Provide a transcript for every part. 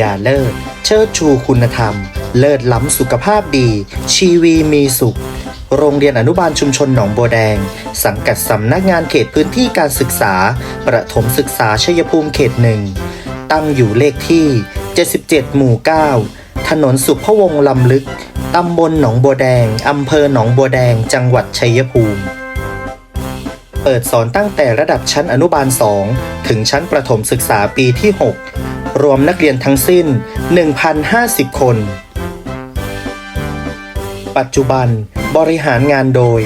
ญาเลิศ เชิดชูคุณธรรม เลิศล้ำสุขภาพดี ชีวีมีสุข โรงเรียนอนุบาลชุมชนหนองบัวแดง สังกัดสำนักงานเขตพื้นที่การศึกษา ประถมศึกษาชัยภูมิเขตหนึ่ง ตั้งอยู่เลขที่ 77 หมู่ 9 ถนนสุภวงศ์ลำลึก ตำบลหนองบัวแดง อำเภอหนองบัวแดง จังหวัดชัยภูมิเปิดสอนตั้งแต่ระดับชั้นอนุบาล 2 ถึงชั้นประถมศึกษาปีที่ 6 รวมนักเรียนทั้งสิ้น 1,050 คน ปัจจุบันบริหารงานโดย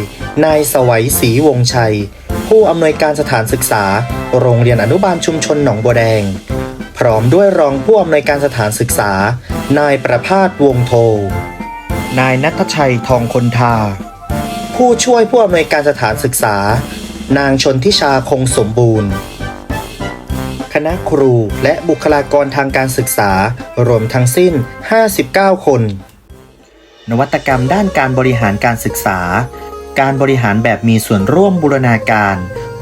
นายสวัยศรีวงศ์ชัย ผู้อำนวยการสถานศึกษา โรงเรียนอนุบาลชุมชนหนองบัวแดง พร้อมด้วยรองผู้อำนวยการสถานศึกษา นายประภาสวงโท นายนัทชัยทองคนทา ผู้ช่วยผู้อำนวยการสถานศึกษา นางชนทิชาคงสมบูรณ์ ณะครู และบุคลากรทางการศึกษา รวมทั้งสิ้น 59 คน นวัตกรรมด้านการบริหารการศึกษา การบริหารแบบมีส่วนร่วมบูรณาการ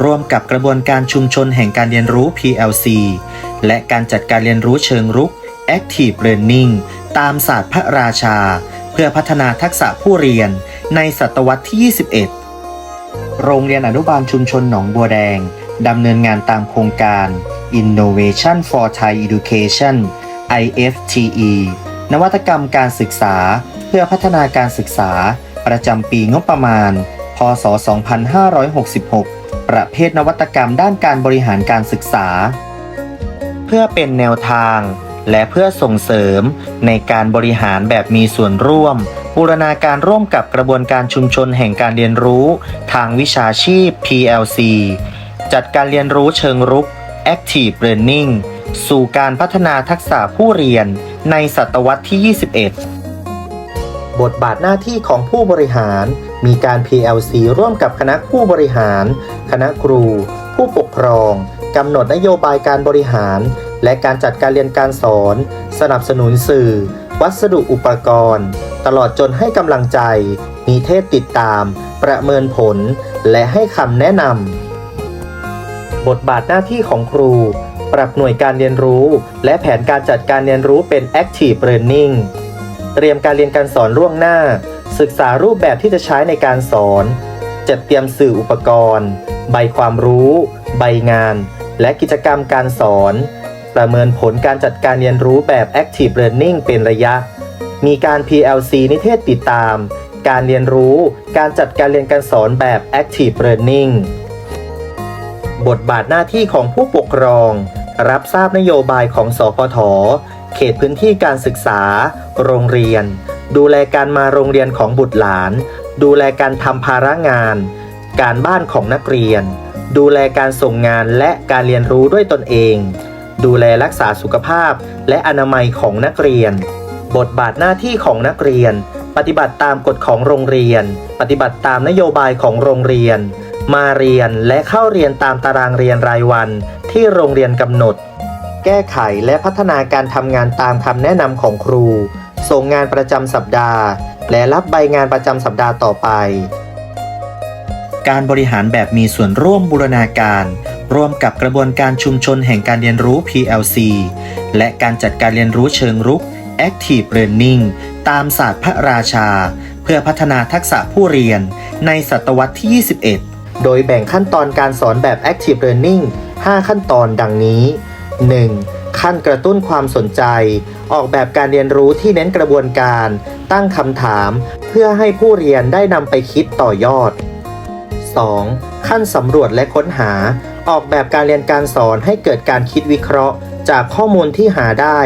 ร่วมกับกระบวนการชุมชนแห่งการเรียนรู้ PLC และการจัดการเรียนรู้เชิงรุก Active Learning ตามศาสตร์พระราชา เพื่อพัฒนาทักษะผู้เรียนในศตวรรษที่ 21 โรงเรียนอนุบาลชุมชนหนองบัวแดงดำเนินงานตามโครงการ Innovation for Thai Education IFTE นวัตกรรมการศึกษาเพื่อพัฒนาการศึกษา ประจำปีงบประมาณ พศ 2566 ประเภทนวัตกรรมด้านการบริหารการศึกษา เพื่อเป็นแนวทาง และเพื่อส่งเสริมในการบริหารแบบมีส่วนร่วมบูรณาการร่วมกับกระบวนการชุมชนแห่งการเรียนรู้ ทางวิชาชีพ PLC จัดการเรียนรู้เชิงรุก Active Learning สู่การพัฒนาทักษะผู้เรียนในศตวรรษที่ 21 บทบาทหน้าที่ของผู้บริหาร มีการ PLC ร่วมกับคณะผู้บริหาร คณะครู ผู้ปกครองกำหนดนโยบายการบริหาร และการจัดการเรียนการสอน สนับสนุนสื่อ วัสดุอุปกรณ์ ตลอดจนให้กำลังใจ มีเทศติดตาม ประเมินผล และให้คำแนะนำ บทบาทหน้าที่ของครู ปรับหน่วยการเรียนรู้ และแผนการจัดการเรียนรู้เป็น Active Learning เตรียมการเรียนการสอนล่วงหน้า ศึกษารูปแบบที่จะใช้ในการสอน จัดเตรียมสื่ออุปกรณ์ ใบความรู้ ใบงาน และกิจกรรมการสอน ประเมินผลการจัดการเรียนรู้แบบ Active Learning เป็นระยะ มีการ PLC นิเทศติดตาม การเรียนรู้ การจัดการเรียนการสอนแบบ Active Learning บทบาทหน้าที่ของผู้ปกครอง รับทราบนโยบายของสพท เขตพื้นที่การศึกษา โรงเรียน ดูแลการมาโรงเรียนของบุตรหลาน ดูแลการทำภาระงาน การบ้านของนักเรียน ดูแลการส่งงานและการเรียนรู้ด้วยตนเอง ดูแลรักษาสุขภาพและอนามัยของนักเรียน บทบาทหน้าที่ของนักเรียน ปฏิบัติตามกฎของโรงเรียน ปฏิบัติตามนโยบายของโรงเรียน มาเรียนและเข้าเรียนตามตารางเรียนรายวันที่โรงเรียนกำหนด แก้ไขและพัฒนาการทำงานตามคำแนะนำของครู ส่งงานประจำสัปดาห์ และรับใบงานประจำสัปดาห์ต่อไป การบริหารแบบมีส่วนร่วมบูรณาการ ร่วมกับกระบวนการชุมชนแห่งการเรียนรู้ PLC และการจัดการเรียนรู้เชิงรุก Active Learning ตามศาสตร์พระราชา เพื่อพัฒนาทักษะผู้เรียนในศตวรรษที่ 21 โดยแบ่งขั้นตอนการสอนแบบ Active Learning 5 ขั้นตอนดังนี้ 1. ขั้นกระตุ้นความสนใจ ออกแบบการเรียนรู้ที่เน้นกระบวนการ ตั้งคำถาม เพื่อให้ผู้เรียนได้นำไปคิดต่อยอด 2. ขั้นสำรวจและค้นหา ออกแบบการเรียนการสอนให้เกิดการคิดวิเคราะห์ จากข้อมูลที่หาได้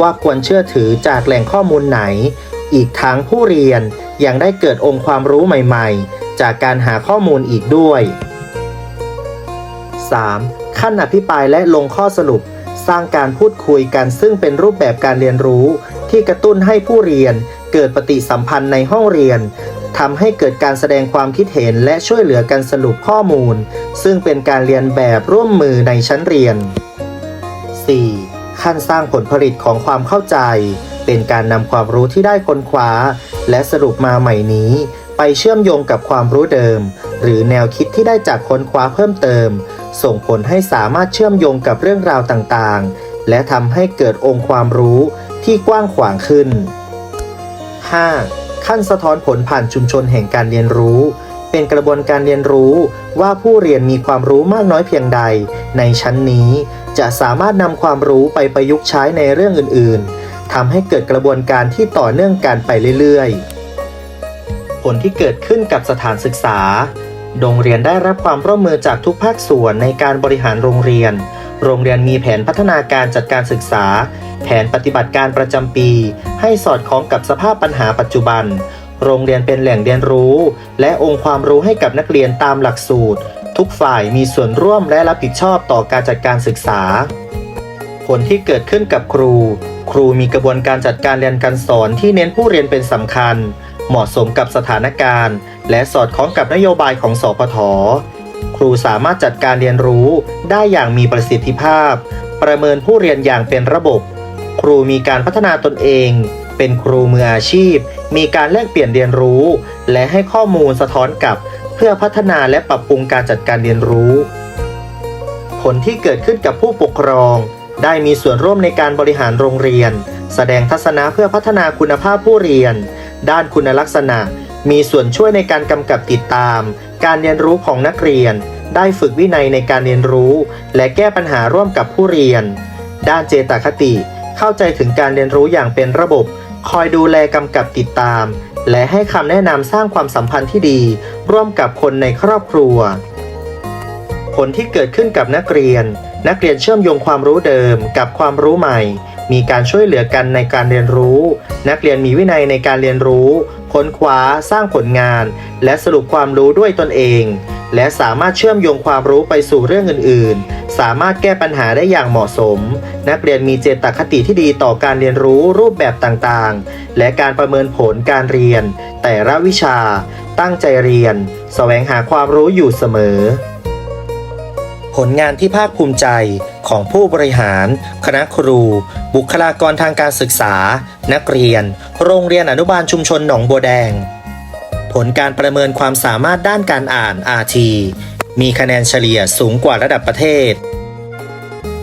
ว่าควรเชื่อถือจากแหล่งข้อมูลไหน อีกทั้งผู้เรียน ยังได้เกิดองค์ความรู้ใหม่ๆ จากการหาข้อมูลอีกด้วย 3. ขั้นอภิปรายและลงข้อสรุป สร้างการพูดคุยกันซึ่งเป็นรูปแบบการเรียนรู้ ที่กระตุ้นให้ผู้เรียน เกิดปฏิสัมพันธ์ในห้องเรียนทำให้เกิดการแสดงความคิดเห็นและช่วยเหลือกันสรุปข้อมูล ซึ่งเป็นการเรียนแบบร่วมมือในชั้นเรียน 4. ขั้นสร้างผลผลิตของความเข้าใจ เป็นการนำความรู้ที่ได้ค้นคว้า และสรุปมาใหม่นี้ ไปเชื่อมโยงกับความรู้เดิม หรือแนวคิดที่ได้จากค้นคว้าเพิ่มเติม ส่งผลให้สามารถเชื่อมโยงกับเรื่องราวต่างๆ และทำให้เกิดองค์ความรู้ที่กว้างขวางขึ้น 5. ขั้นสะท้อนผลผ่านชุมชนแห่งการเรียนรู้ เป็นกระบวนการเรียนรู้ว่าผู้เรียนมีความรู้มากน้อยเพียงใด ในชั้นนี้จะสามารถนำความรู้ไปประยุกต์ใช้ในเรื่องอื่นๆ ทำให้เกิดกระบวนการที่ต่อเนื่องกันไปเรื่อยๆ ผลที่เกิดขึ้นกับสถานศึกษา โรงเรียนได้รับความร่วมมือจากทุกภาคส่วนในการบริหารโรงเรียน โรงเรียนมีแผนพัฒนาการจัดการศึกษา แผนปฏิบัติการประจำปี ให้สอดคล้องกับสภาพปัญหาปัจจุบัน โรงเรียนเป็นแหล่งเรียนรู้ และองค์ความรู้ให้กับนักเรียนตามหลักสูตร ทุกฝ่ายมีส่วนร่วมและรับผิดชอบต่อการจัดการศึกษา ผลที่เกิดขึ้นกับครู ครูมีกระบวนการจัดการเรียนการสอนที่เน้นผู้เรียนเป็นสำคัญ เหมาะสมกับสถานการณ์ และสอดคล้องกับนโยบายของสพทครูสามารถจัดการเรียนรู้ได้อย่างมีประสิทธิภาพ ประเมินผู้เรียนอย่างเป็นระบบ ครูมีการพัฒนาตนเอง เป็นครูมืออาชีพ มีการแลกเปลี่ยนเรียนรู้ และให้ข้อมูลสะท้อนกับเพื่อพัฒนาและปรับปรุงการจัดการเรียนรู้ ผลที่เกิดขึ้นกับผู้ปกครอง ได้มีส่วนร่วมในการบริหารโรงเรียน แสดงทัศนะเพื่อพัฒนาคุณภาพผู้เรียน ด้านคุณลักษณะ มีส่วนช่วยในการกำกับติดตาม การเรียนรู้ของนักเรียน ได้ฝึกวินัยในการเรียนรู้ และแก้ปัญหาร่วมกับผู้เรียน ด้านเจตคติ เข้าใจถึงการเรียนรู้อย่างเป็นระบบ คอยดูแลกำกับติดตาม และให้คำแนะนำสร้างความสัมพันธ์ที่ดี ร่วมกับคนในครอบครัว ผลที่เกิดขึ้นกับนักเรียน นักเรียนเชื่อมโยงความรู้เดิมกับความรู้ใหม่ มีการช่วยเหลือกันในการเรียนรู้ นักเรียนมีวินัยในการเรียนรู้ ค้นคว้า สร้างผลงาน และสรุปความรู้ด้วยตนเอง และสามารถเชื่อมโยงความรู้ไปสู่เรื่องอื่น ๆ สามารถแก้ปัญหาได้อย่างเหมาะสม นักเรียนมีเจตคติที่ดีต่อการเรียนรู้รูปแบบต่างๆ และการประเมินผลการเรียน แต่ละวิชา ตั้งใจเรียน แสวงหาความรู้อยู่เสมอ ผลงานที่ภาคภูมิใจของผู้บริหาร คณะครู บุคลากรทางการศึกษา นักเรียน โรงเรียนอนุบาลชุมชนหนองบัวแดง ผลการประเมินความสามารถด้านการอ่าน RT มีคะแนนเฉลี่ยสูงกว่าระดับประเทศ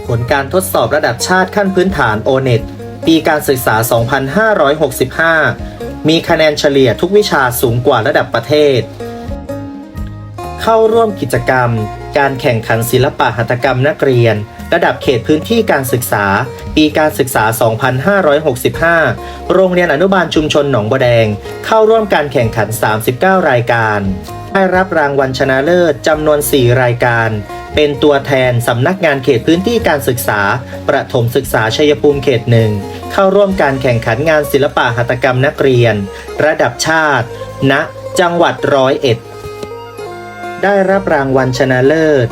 ผลการทดสอบระดับชาติขั้นพื้นฐาน O-NET ปีการศึกษา 2565 มีคะแนนเฉลี่ยทุกวิชาสูงกว่าระดับประเทศ เข้าร่วมกิจกรรม การแข่งขันศิลปะหัตถกรรมนักเรียน ระดับเขตพื้นที่การศึกษา ปีการศึกษา 2565 โรงเรียนอนุบาลชุมชนหนองบัวแดง เข้าร่วมการแข่งขัน 39 รายการ ได้รับรางวัลชนะเลิศจำนวน 4 รายการ เป็นตัวแทนสำนักงานเขตพื้นที่การศึกษา ประถมศึกษาชัยภูมิเขตหนึ่งเข้าร่วมการแข่งขันงานศิลปะหัตถกรรมนักเรียน ระดับชาติ ณ จังหวัดร้อยเอ็ด ได้รับรางวัลชนะเลิศ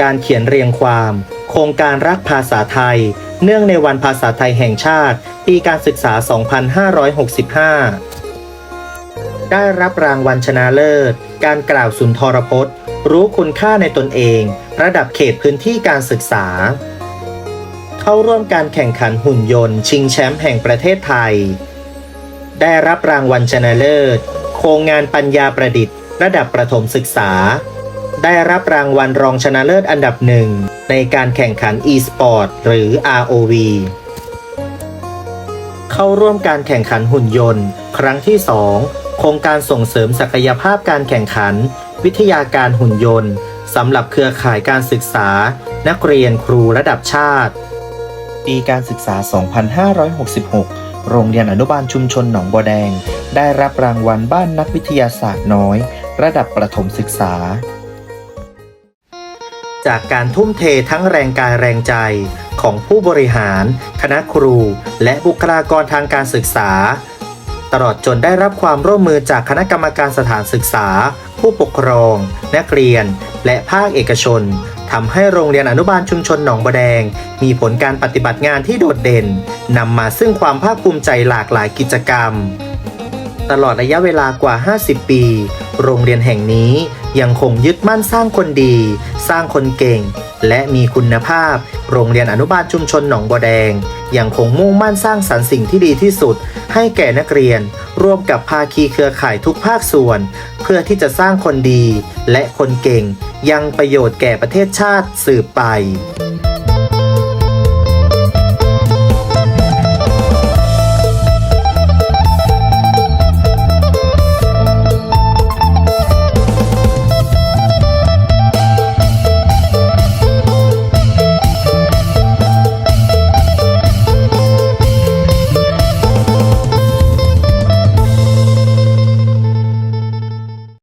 การเขียนเรียงความ โครงการรักภาษาไทย เนื่องในวันภาษาไทยแห่งชาติ ปีการศึกษา 2565 ได้รับรางวัลชนะเลิศ การกล่าวสุนทรพจน์ รู้คุณค่าในตนเอง ระดับเขตพื้นที่การศึกษา เข้าร่วมการแข่งขันหุ่นยนต์ ชิงแชมป์แห่งประเทศไทย ได้รับรางวัลชนะเลิศ โครงงานปัญญาประดิษฐ์ ระดับประถมศึกษา ได้รับรางวัลรองชนะเลิศอันดับหนึ่งในการแข่งขัน e-sport หรือ ROV เข้าร่วมการแข่งขันหุ่นยนต์ ครั้งที่ 2 โครงการส่งเสริมศักยภาพการแข่งขัน วิทยาการหุ่นยนต์สำหรับเครือข่ายการศึกษา นักเรียนครูระดับชาติ ปีการศึกษา 2566 โรงเรียนอนุบาลชุมชนหนองบัวแดง ได้รับรางวัลบ้านนักวิทยาศาสตร์น้อย ระดับประถมศึกษา จากการทุ่มเททั้งแรงกายแรงใจของผู้บริหาร คณะครู และบุคลากรทางการศึกษา ตลอดจนได้รับความร่วมมือจากคณะกรรมการสถานศึกษา ผู้ปกครอง นักเรียน และภาคเอกชนทำให้โรงเรียนอนุบาลชุมชนหนองบัวแดง มีผลการปฏิบัติงานที่โดดเด่นนำมาซึ่งความภาคภูมิใจหลากหลายกิจกรรม ตลอดระยะเวลากว่า 50 ปี โรงเรียนแห่งนี้ยังคงยึดมั่นสร้างคนดี สร้างคนเก่ง และมีคุณภาพ โรงเรียนอนุบาลชุมชนหนองบัวแดง ยังคงมุ่งมั่นสร้างสรรค์สิ่งที่ดีที่สุด ให้แก่นักเรียน ร่วมกับภาคีเครือข่ายทุกภาคส่วน เพื่อที่จะสร้างคนดีและคนเก่ง ยังประโยชน์แก่ประเทศชาติสืบไป